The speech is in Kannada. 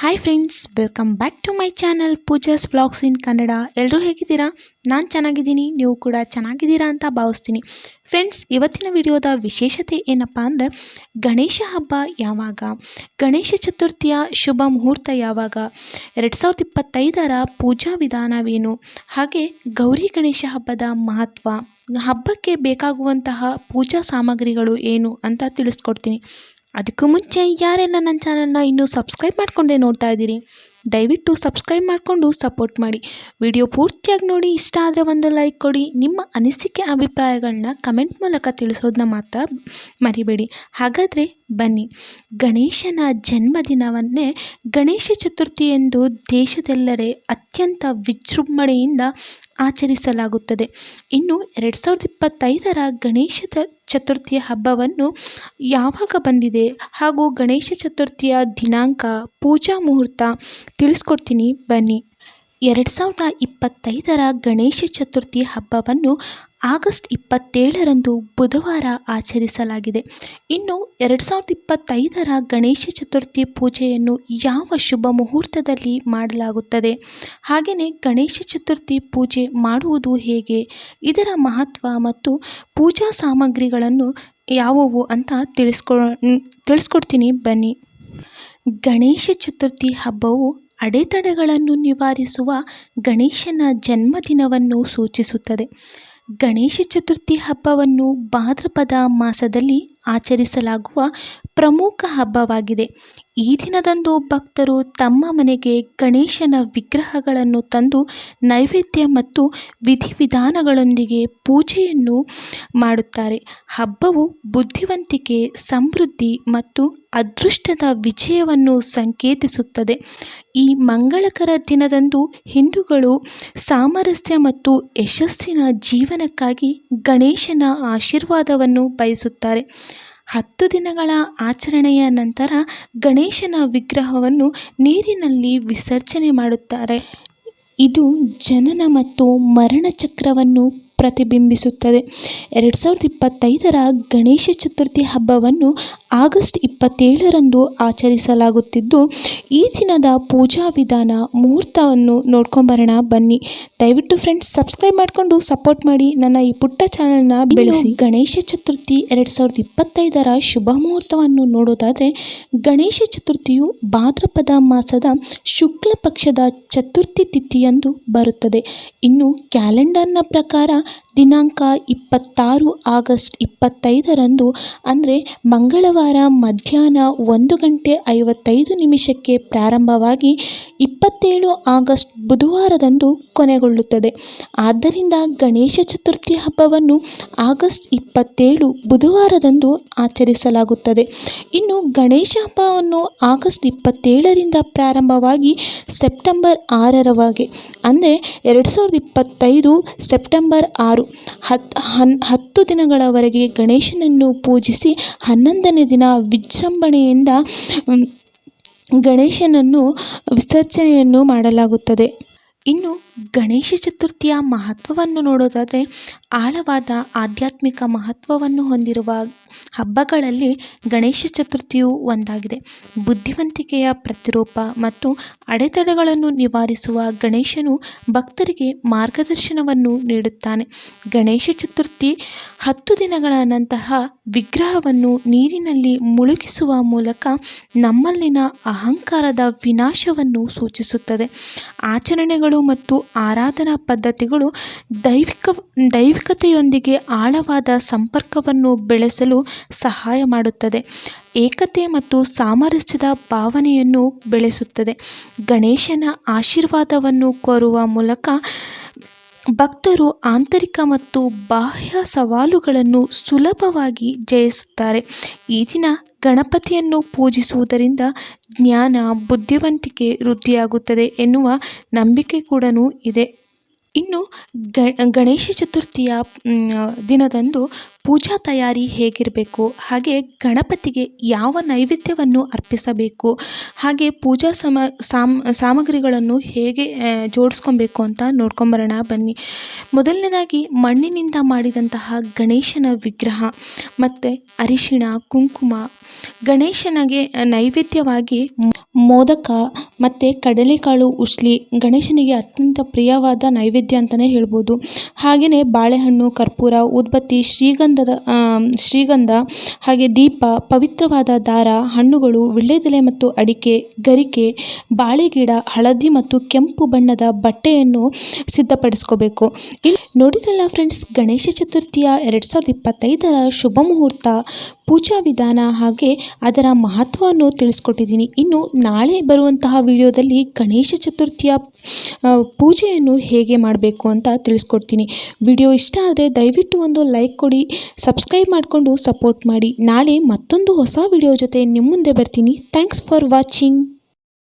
Hi friends welcome back to my channel Pooja's vlogs in Kannada ಎಲ್ಲರೂ ಹೇಗಿದ್ದೀರಾ? ನಾನು ಚೆನ್ನಾಗಿದ್ದೀನಿ, ನೀವು ಕೂಡ ಚೆನ್ನಾಗಿದ್ದೀರಾ ಅಂತ ಭಾವಿಸ್ತೀನಿ. ಫ್ರೆಂಡ್ಸ್ ಇವತ್ತಿನ ವಿಡಿಯೋದ ವಿಶೇಷತೆ ಏನಪ್ಪ ಅಂದರೆ, ಗಣೇಶ ಹಬ್ಬ ಯಾವಾಗ? ಗಣೇಶ ಚತುರ್ಥಿಯ ಶುಭ ಮುಹೂರ್ತ ಯಾವಾಗ? ಎರಡು ಸಾವಿರದ ಇಪ್ಪತ್ತೈದರ ಪೂಜಾ ವಿಧಾನವೇನು? ಹಾಗೆ ಗೌರಿ ಗಣೇಶ ಹಬ್ಬದ ಮಹತ್ವ, ಹಬ್ಬಕ್ಕೆ ಬೇಕಾಗುವಂತಹ ಪೂಜಾ ಸಾಮಗ್ರಿಗಳು ಏನು ಅಂತ ತಿಳಿಸ್ಕೊಡ್ತೀನಿ. ಅದಕ್ಕೂ ಮುಂಚೆ ಯಾರೆಲ್ಲ ನನ್ನ ಚಾನಲ್ನ ಇನ್ನೂ ಸಬ್ಸ್ಕ್ರೈಬ್ ಮಾಡ್ಕೊಂಡೆ ನೋಡ್ತಾ ಇದ್ದೀರಿ, ದಯವಿಟ್ಟು ಸಬ್ಸ್ಕ್ರೈಬ್ ಮಾಡಿಕೊಂಡು ಸಪೋರ್ಟ್ ಮಾಡಿ. ವಿಡಿಯೋ ಪೂರ್ತಿಯಾಗಿ ನೋಡಿ, ಇಷ್ಟ ಆದರೆ ಒಂದು ಲೈಕ್ ಕೊಡಿ. ನಿಮ್ಮ ಅನಿಸಿಕೆ ಅಭಿಪ್ರಾಯಗಳನ್ನ ಕಮೆಂಟ್ ಮೂಲಕ ತಿಳಿಸೋದನ್ನ ಮಾತ್ರ ಮರಿಬೇಡಿ. ಹಾಗಾದರೆ ಬನ್ನಿ, ಗಣೇಶನ ಜನ್ಮದಿನವನ್ನೇ ಗಣೇಶ ಚತುರ್ಥಿ ಎಂದು ದೇಶದೆಲ್ಲಡೆ ಅತ್ಯಂತ ವಿಜೃಂಭಣೆಯಿಂದ ಆಚರಿಸಲಾಗುತ್ತದೆ. ಇನ್ನು ಎರಡು ಸಾವಿರದ ಇಪ್ಪತ್ತೈದರ ಗಣೇಶ ಚತುರ್ಥಿಯ ಹಬ್ಬವನ್ನು ಯಾವಾಗ ಬಂದಿದೆ ಹಾಗೂ ಗಣೇಶ ಚತುರ್ಥಿಯ ದಿನಾಂಕ, ಪೂಜಾ ಮುಹೂರ್ತ ತಿಳಿಸ್ಕೊಡ್ತೀನಿ. ಬನ್ನಿ. ಎರಡು ಸಾವಿರದ ಇಪ್ಪತ್ತೈದರ ಗಣೇಶ ಚತುರ್ಥಿ ಹಬ್ಬವನ್ನು ಆಗಸ್ಟ್ ಇಪ್ಪತ್ತೇಳರಂದು ಬುಧವಾರ ಆಚರಿಸಲಾಗಿದೆ. ಇನ್ನು ಎರಡು ಸಾವಿರದ ಇಪ್ಪತ್ತೈದರ ಗಣೇಶ ಚತುರ್ಥಿ ಪೂಜೆಯನ್ನು ಯಾವ ಶುಭ ಮುಹೂರ್ತದಲ್ಲಿ ಮಾಡಲಾಗುತ್ತದೆ? ಹಾಗೆಯೇ ಗಣೇಶ ಚತುರ್ಥಿ ಪೂಜೆ ಮಾಡುವುದು ಹೇಗೆ? ಇದರ ಮಹತ್ವ ಮತ್ತು ಪೂಜಾ ಸಾಮಗ್ರಿಗಳನ್ನು ಯಾವುವು ಅಂತ ತಿಳಿಸ್ಕೊ ತಿಳಿಸ್ಕೊಡ್ತೀನಿ ಬನ್ನಿ. ಗಣೇಶ ಚತುರ್ಥಿ ಹಬ್ಬವು ಅಡೆತಡೆಗಳನ್ನು ನಿವಾರಿಸುವ ಗಣೇಶನ ಜನ್ಮದಿನವನ್ನು ಸೂಚಿಸುತ್ತದೆ. ಗಣೇಶ ಚತುರ್ಥಿ ಹಬ್ಬವನ್ನು ಭಾದ್ರಪದ ಮಾಸದಲ್ಲಿ ಆಚರಿಸಲಾಗುವ ಪ್ರಮುಖ ಹಬ್ಬವಾಗಿದೆ. ಈ ದಿನದಂದು ಭಕ್ತರು ತಮ್ಮ ಮನೆಗೆ ಗಣೇಶನ ವಿಗ್ರಹಗಳನ್ನು ತಂದು ನೈವೇದ್ಯ ಮತ್ತು ವಿಧಿವಿಧಾನಗಳೊಂದಿಗೆ ಪೂಜೆಯನ್ನು ಮಾಡುತ್ತಾರೆ. ಹಬ್ಬವು ಬುದ್ಧಿವಂತಿಕೆ, ಸಮೃದ್ಧಿ ಮತ್ತು ಅದೃಷ್ಟದ ವಿಜಯವನ್ನು ಸಂಕೇತಿಸುತ್ತದೆ. ಈ ಮಂಗಳಕರ ದಿನದಂದು ಹಿಂದೂಗಳು ಸಾಮರಸ್ಯ ಮತ್ತು ಯಶಸ್ಸಿನ ಜೀವನಕ್ಕಾಗಿ ಗಣೇಶನ ಆಶೀರ್ವಾದವನ್ನು ಬಯಸುತ್ತಾರೆ. ಹತ್ತು ದಿನಗಳ ಆಚರಣೆಯ ನಂತರ ಗಣೇಶನ ವಿಗ್ರಹವನ್ನು ನೀರಿನಲ್ಲಿ ವಿಸರ್ಜನೆ ಮಾಡುತ್ತಾರೆ. ಇದು ಜನನ ಮತ್ತು ಮರಣ ಚಕ್ರವನ್ನು ಪ್ರತಿಬಿಂಬಿಸುತ್ತದೆ. ಎರಡು ಸಾವಿರದ ಇಪ್ಪತ್ತೈದರ ಗಣೇಶ ಚತುರ್ಥಿ ಹಬ್ಬವನ್ನು ಆಗಸ್ಟ್ ಇಪ್ಪತ್ತೇಳರಂದು ಆಚರಿಸಲಾಗುತ್ತಿದ್ದು ಈ ದಿನದ ಪೂಜಾ ವಿಧಾನ ಮುಹೂರ್ತವನ್ನು ನೋಡ್ಕೊಂಬರೋಣ ಬನ್ನಿ. ದಯವಿಟ್ಟು ಫ್ರೆಂಡ್ಸ್ ಸಬ್ಸ್ಕ್ರೈಬ್ ಮಾಡಿಕೊಂಡು ಸಪೋರ್ಟ್ ಮಾಡಿ ನನ್ನ ಈ ಪುಟ್ಟ ಚಾನಲ್ನ ಬೆಳೆಸಿ. ಗಣೇಶ ಚತುರ್ಥಿ ಎರಡು ಸಾವಿರದ ಇಪ್ಪತ್ತೈದರ ಶುಭ ಮುಹೂರ್ತವನ್ನು ನೋಡೋದಾದರೆ ಗಣೇಶ ಚತುರ್ಥಿಯು ಭಾದ್ರಪದ ಮಾಸದ ಶುಕ್ಲ ಪಕ್ಷದ ಚತುರ್ಥಿ ತಿಥಿಯಂದು ಬರುತ್ತದೆ. ಇನ್ನು ಕ್ಯಾಲೆಂಡರ್ನ ಪ್ರಕಾರ ದಿನಾಂಕ ಇಪ್ಪತ್ತಾರು ಆಗಸ್ಟ್ ಇಪ್ಪತ್ತೈದರಂದು ಅಂದರೆ ಮಂಗಳವಾರ ಮಧ್ಯಾಹ್ನ ಒಂದು ಗಂಟೆ ಐವತ್ತೈದು ನಿಮಿಷಕ್ಕೆ ಪ್ರಾರಂಭವಾಗಿ ಇಪ್ಪತ್ತೇಳು ಆಗಸ್ಟ್ ಬುಧವಾರದಂದು ಕೊನೆಗೊಳ್ಳುತ್ತದೆ. ಆದ್ದರಿಂದ ಗಣೇಶ ಚತುರ್ಥಿ ಹಬ್ಬವನ್ನು ಆಗಸ್ಟ್ ಇಪ್ಪತ್ತೇಳು ಬುಧವಾರದಂದು ಆಚರಿಸಲಾಗುತ್ತದೆ. ಇನ್ನು ಗಣೇಶ ಹಬ್ಬವನ್ನು ಆಗಸ್ಟ್ ಇಪ್ಪತ್ತೇಳರಿಂದ ಪ್ರಾರಂಭವಾಗಿ ಸೆಪ್ಟೆಂಬರ್ ಆರರವಾಗಿ ಅಂದರೆ ಎರಡು ಸಾವಿರದ ಇಪ್ಪತ್ತೈದು ಸೆಪ್ಟೆಂಬರ್ ಆರು ಹತ್ತು ಹನ್, ಹತ್ತು ದಿನಗಳವರೆಗೆ ಗಣೇಶನನ್ನು ಪೂಜಿಸಿ ಹನ್ನೊಂದನೇ ದಿನ ವಿಜೃಂಭಣೆಯಿಂದ ಗಣೇಶನನ್ನು ವಿಸರ್ಜನೆಯನ್ನು ಮಾಡಲಾಗುತ್ತದೆ. ಇನ್ನು ಗಣೇಶ ಚತುರ್ಥಿಯ ಮಹತ್ವವನ್ನು ನೋಡೋದಾದರೆ ಆಳವಾದ ಆಧ್ಯಾತ್ಮಿಕ ಮಹತ್ವವನ್ನು ಹೊಂದಿರುವ ಹಬ್ಬಗಳಲ್ಲಿ ಗಣೇಶ ಚತುರ್ಥಿಯು ಒಂದಾಗಿದೆ. ಬುದ್ಧಿವಂತಿಕೆಯ ಪ್ರತಿರೂಪ ಮತ್ತು ಅಡೆತಡೆಗಳನ್ನು ನಿವಾರಿಸುವ ಗಣೇಶನು ಭಕ್ತರಿಗೆ ಮಾರ್ಗದರ್ಶನವನ್ನು ನೀಡುತ್ತಾನೆ. ಗಣೇಶ ಚತುರ್ಥಿ ಹತ್ತು ದಿನಗಳ ನಂತರ ವಿಗ್ರಹವನ್ನು ನೀರಿನಲ್ಲಿ ಮುಳುಗಿಸುವ ಮೂಲಕ ನಮ್ಮಲ್ಲಿನ ಅಹಂಕಾರದ ವಿನಾಶವನ್ನು ಸೂಚಿಸುತ್ತದೆ. ಆಚರಣೆಗಳು ಮತ್ತು ಆರಾಧನಾ ಪದ್ಧತಿಗಳು ದೈವಿಕ, ದೈವಿಕತೆಯೊಂದಿಗೆ ಆಳವಾದ ಸಂಪರ್ಕವನ್ನು ಬೆಳೆಸಲು ಸಹಾಯ ಮಾಡುತ್ತದೆ. ಏಕತೆ ಮತ್ತು ಸಾಮರಸ್ಯದ ಭಾವನೆಯನ್ನು ಬೆಳೆಸುತ್ತದೆ. ಗಣೇಶನ ಆಶೀರ್ವಾದವನ್ನು ಕೋರುವ ಮೂಲಕ ಭಕ್ತರು ಆಂತರಿಕ ಮತ್ತು ಬಾಹ್ಯ ಸವಾಲುಗಳನ್ನು ಸುಲಭವಾಗಿ ಜಯಿಸುತ್ತಾರೆ. ಈ ದಿನ ಗಣಪತಿಯನ್ನು ಪೂಜಿಸುವುದರಿಂದ ಜ್ಞಾನ, ಬುದ್ಧಿವಂತಿಕೆ ವೃದ್ಧಿಯಾಗುತ್ತದೆ ಎನ್ನುವ ನಂಬಿಕೆ ಕೂಡ ಇದೆ. ಇನ್ನು ಗಣೇಶ ಚತುರ್ಥಿಯ ದಿನದಂದು ಪೂಜಾ ತಯಾರಿ ಹೇಗಿರಬೇಕು, ಹಾಗೆ ಗಣಪತಿಗೆ ಯಾವ ನೈವೇದ್ಯವನ್ನು ಅರ್ಪಿಸಬೇಕು, ಹಾಗೆ ಪೂಜಾ ಸಮ, ಸಾಮ್, ಸಾಮಗ್ರಿಗಳನ್ನು ಹೇಗೆ ಜೋಡಿಸ್ಕೊಬೇಕು ಅಂತ ನೋಡ್ಕೊಂಬರೋಣ ಬನ್ನಿ. ಮೊದಲನೇದಾಗಿ ಮಣ್ಣಿನಿಂದ ಮಾಡಿದಂತಹ ಗಣೇಶನ ವಿಗ್ರಹ, ಮತ್ತು ಅರಿಶಿಣ, ಕುಂಕುಮ. ಗಣೇಶನಿಗೆ ನೈವೇದ್ಯವಾಗಿ ಮೋದಕ ಮತ್ತು ಕಡಲೆಕಾಳು, ಉಸ್ಲಿ ಗಣೇಶನಿಗೆ ಅತ್ಯಂತ ಪ್ರಿಯವಾದ ನೈವೇದ್ಯ ಅಂತಲೇ ಹೇಳ್ಬೋದು. ಹಾಗೆಯೇ ಬಾಳೆಹಣ್ಣು, ಕರ್ಪೂರ ಉದ್ಬತ್ತಿ ಶ್ರೀಗಂಧದ ಶ್ರೀಗಂಧ ಹಾಗೆ ದೀಪ, ಪವಿತ್ರವಾದ ದಾರ, ಹಣ್ಣುಗಳು ವೀಳ್ಯದೆಲೆ ಮತ್ತು ಅಡಿಕೆ, ಗರಿಕೆ ಬಾಳೆಗಿಡ ಹಳದಿ ಮತ್ತು ಕೆಂಪು ಬಣ್ಣದ ಬಟ್ಟೆಯನ್ನು ಸಿದ್ಧಪಡಿಸ್ಕೋಬೇಕು. ಇಲ್ಲಿ ನೋಡಿದ್ರಲ್ಲ ಫ್ರೆಂಡ್ಸ್, ಗಣೇಶ ಚತುರ್ಥಿಯ ಎರಡು ಸಾವಿರದ ಇಪ್ಪತ್ತೈದರ ಶುಭ ಮುಹೂರ್ತ, ಪೂಜಾ ವಿಧಾನ ಹಾಗೆ ಅದರ ಮಹತ್ವವನ್ನು ತಿಳಿಸ್ಕೊಟ್ಟಿದ್ದೀನಿ. ಇನ್ನು ನಾಳೆ ಬರುವಂತಹ ವಿಡಿಯೋದಲ್ಲಿ ಗಣೇಶ ಚತುರ್ಥಿಯ ಪೂಜೆಯನ್ನು ಹೇಗೆ ಮಾಡಬೇಕು ಅಂತ ತಿಳಿಸ್ಕೊಡ್ತೀನಿ. ವಿಡಿಯೋ ಇಷ್ಟ ಆದರೆ ದಯವಿಟ್ಟು ಒಂದು ಲೈಕ್ ಕೊಡಿ, ಸಬ್ಸ್ಕ್ರೈಬ್ ಮಾಡಿಕೊಂಡು ಸಪೋರ್ಟ್ ಮಾಡಿ. ನಾಳೆ ಮತ್ತೊಂದು ಹೊಸ ವಿಡಿಯೋ ಜೊತೆ ನಿಮ್ಮ ಮುಂದೆ ಬರ್ತೀನಿ. Thanks for watching.